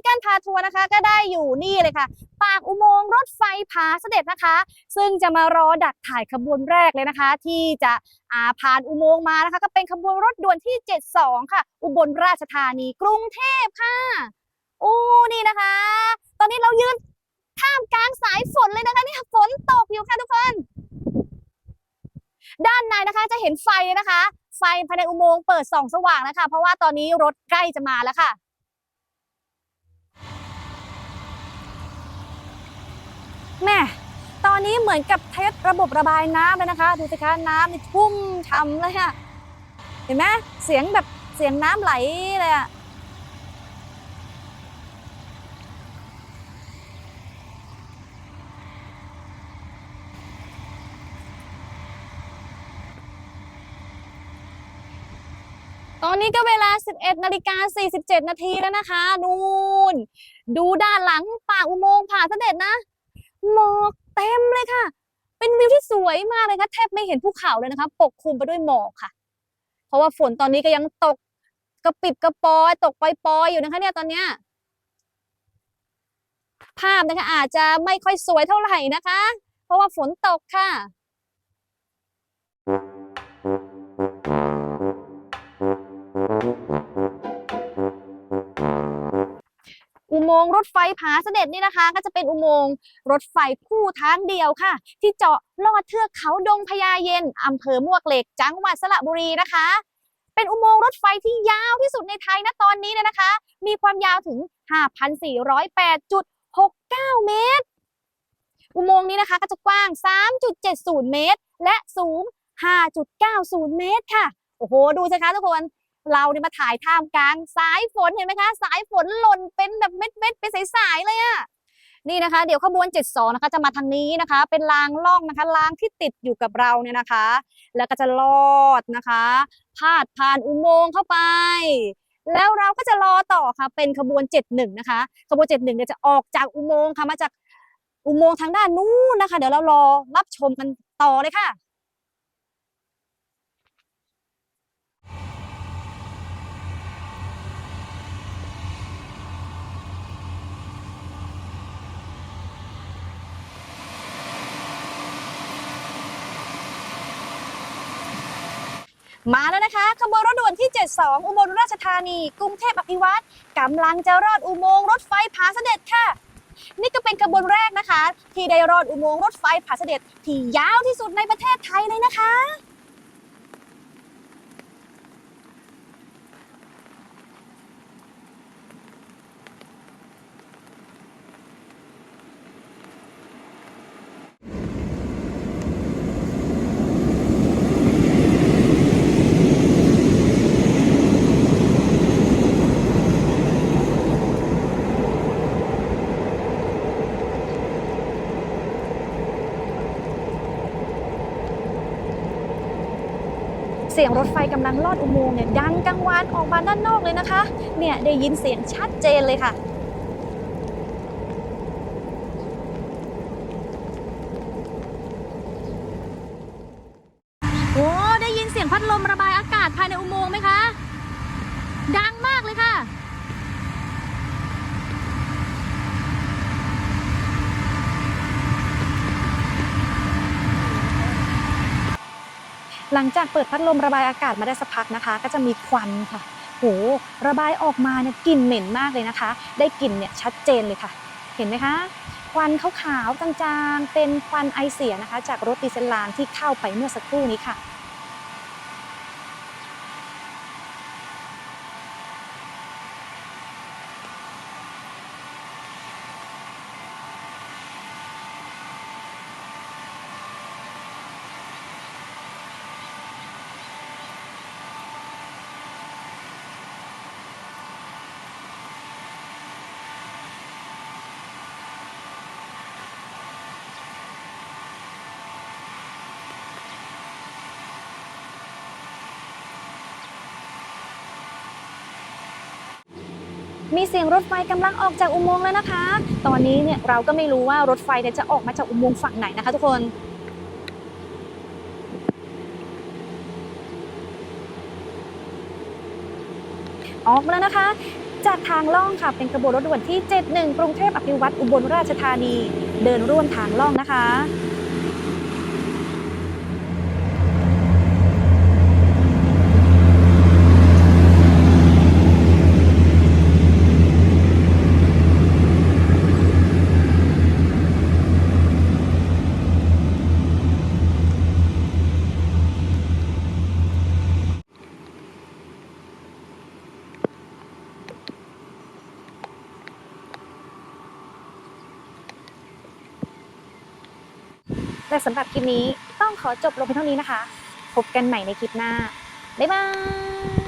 ิกันพาทัวร์นะคะ ก็ได้อยู่นี่เลยค่ะ ปากอุโมงค์รถไฟผาเสด็จนะคะ ซึ่งจะมารอดักถ่ายขบวนแรกเลยนะคะ ที่จะาผ่านอุโมงค์มานะคะ ก็เป็นขบวนรถด่วนที่ 72 ค่ะ อุบลราชธานีกรุงเทพค่ะโอ้นี่นะคะ ตอนนี้เรายืนท่ามกลางสายฝนเลยนะคะนี่ฝนตกอยู่ค่ะทุกคน ด้านในนะคะจะเห็นไฟนะคะ ไฟภายในอุโมงค์เปิดส่องสว่างแล้วค่ะเพราะว่าตอนนี้รถใกล้จะมาแล้วค่ะ แม่ตอนนี้เหมือนกับเทสระบบระบายน้ำเลยนะคะ ดูสิคะน้ำนี่ทุ่มฉ่ำเลยค่ะเห็นไหมเสียงแบบเสียงน้ำไหลเลยอะตอนนี้ก็เวลา 11นาฬิกา47 นาทีแล้วนะคะ นู่น ดูด้านหลังปากอุโมงค์ผ่าเสด็จนะ หมอกเต็มเลยค่ะ เป็นวิวที่สวยมากเลยค่ะแทบไม่เห็นภูเขาเลยนะคะ ปกคลุมไปด้วยหมอกค่ะ เพราะว่าฝนตอนนี้ก็ยังตกกระปิบกระปอยตกปอยๆอยู่นะคะ เนี่ยตอนเนี้ยภาพนะคะอาจจะไม่ค่อยสวยเท่าไหร่นะคะ เพราะว่าฝนตกค่ะอ โมงค์รถไฟผาเสด็จนี่นะคะ ก็จะเป็นอุโมงค์รถไฟคู่ทางเดียวค่ะ ที่เจาะลอดเทือกเขาดงพญาเย็นอำเภอมวกเหล็กจังหวัดสระบุรีนะคะ เป็นอุโมงค์รถไฟที่ยาวที่สุดในไทยนะตอนนี้เนี่ยนะคะ มีความยาวถึง 5,408.69 เมตร อุโมงค์นี้นะคะก็จะกว้าง 3.70 เมตร และสูง 5.90 เมตรค่ะ โอ้โห ดูสิคะทุกคน เราเนี่ยมาถ่ายท่ามกลางสายฝนเห็นไหมคะ สายฝนหล่นเป็นแบบเม็ดเม็ดๆเป็นสายๆเลยอะนี่นะคะ เดี๋ยวขบวน72นะคะจะมาทางนี้นะคะ เป็นรางล่องนะคะรางที่ติดอยู่กับเราเนี่ยนะคะ แล้วก็จะลอดนะคะพาดผ่านอุโมงค์เข้าไป แล้วเราก็จะรอต่อค่ะ เป็นขบวน 71 นะคะขบวน 71เนี่ยจะออกจากอุโมงค์ค่ะมาจากอุโมงค์ทางด้านนู้นนะคะ เดี๋ยวเรารอรับชมกันต่อเลยค่ะ มาแล้วนะคะขบวนรถด่วนที่ 72 อุบลราชธานี กรุงเทพอภิวัตรกำลังจะรอดอุโมงค์รถไฟผาเสด็จค่ะ นี่ก็เป็นขบวนแรกนะคะ ที่ได้รอดอุโมงค์รถไฟผาเสด็จที่ยาวที่สุดในประเทศไทยเลยนะคะ เสียงรถไฟกำลังลอดอุโมงค์เนี่ยดังกังวานออกมาด้านนอกเลยนะคะ เนี่ยได้ยินเสียงชัดเจนเลยค่ะโอ้ได้ยินเสียงพัดลมระบายในอุโมงค์ไหมคะ ดังมากเลยค่ะ หลังจากเปิดพัดลมระบายอากาศมาได้สักพักนะคะ ก็จะมีควันค่ะโหระบายออกมาเนี่ยกลิ่นเหม็นมากเลยนะคะ ได้กลิ่นเนี่ยชัดเจนเลยค่ะ เห็นไหมคะ ควันขาวๆจางๆ เป็นควันไอเสียนะคะ จากรถดีเซลลางที่เข้าไปเมื่อสักครู่นี้ค่ะ มีเสียงรถไฟกำลังออกจากอุโมงค์แล้วนะคะ ตอนนี้เนี่ยเราก็ไม่รู้ว่ารถไฟเนี่ยจะออกมาจากอุโมงค์ฝั่งไหนนะคะทุกคนออกมาแล้วนะคะ จากทางล่องค่ะเป็นกระบวนรถด่วนที่ 71 กรุงเทพอภิวัตอุบลราชธานี เดินร่วมทางล่องนะคะ และสำหรับคลิปนี้ต้องขอจบลงเพียงเท่านี้นะคะ พบกันใหม่ในคลิปหน้า บ๊ายบาย